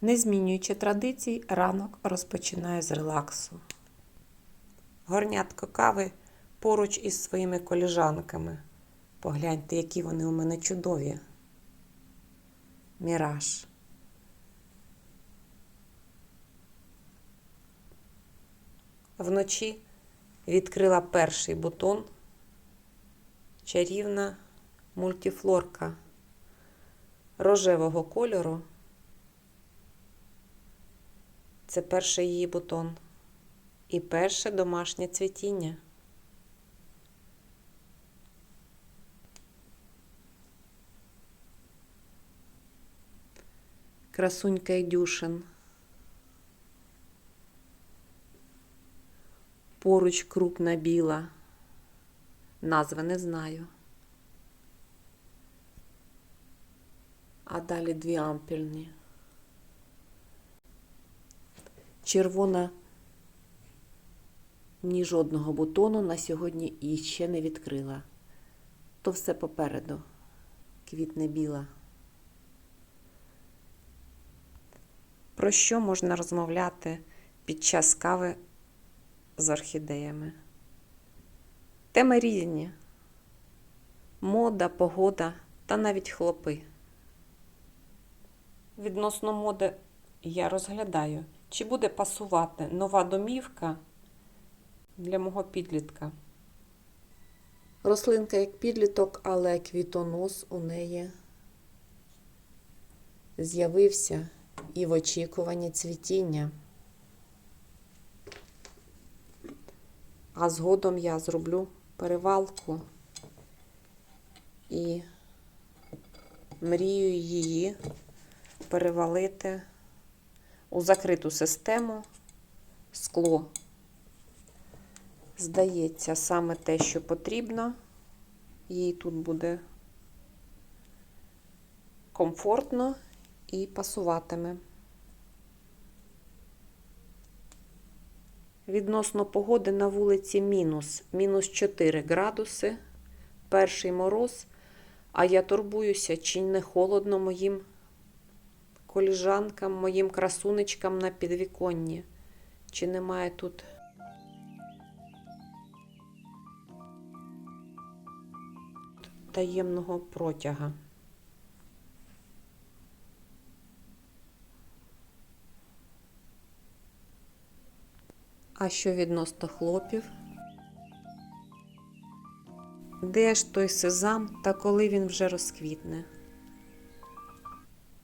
Не змінюючи традицій, ранок розпочинаю з релаксу. Горнятко кави поруч із своїми коліжанками. Погляньте, які вони у мене чудові. Міраж. Вночі відкрила перший бутон. Чарівна мультифлорка рожевого кольору. Це перший її бутон і перше домашнє цвітіння. Красунька Ідюшин. Поруч крупна біла. Назви не знаю. А далі дві ампельні. Червона ні жодного бутону на сьогодні і ще не відкрила. То все попереду. Квітне біла. Про що можна розмовляти під час кави з орхідеями? Теми різні. Мода, погода та навіть хлопи. Відносно моди я розглядаю, чи буде пасувати нова домівка для мого підлітка. Рослинка як підліток, але квітонос у неї з'явився і в очікуванні цвітіння. А згодом я зроблю перевалку і мрію її перевалити у закриту систему скло. Здається, саме те, що потрібно, їй тут буде комфортно і пасуватиме. Відносно погоди на вулиці мінус, мінус 4 градуси, перший мороз, а я турбуюся, чи не холодно моїм коліжанкам, моїм красунечкам на підвіконні, чи немає тут таємного протяга. А що відносно хлопів? Де ж той сезам та коли він вже розквітне?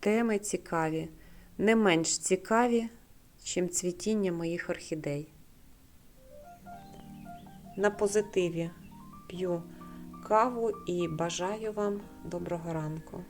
Теми цікаві, не менш цікаві, чим цвітіння моїх орхідей. На позитиві п'ю каву і бажаю вам доброго ранку.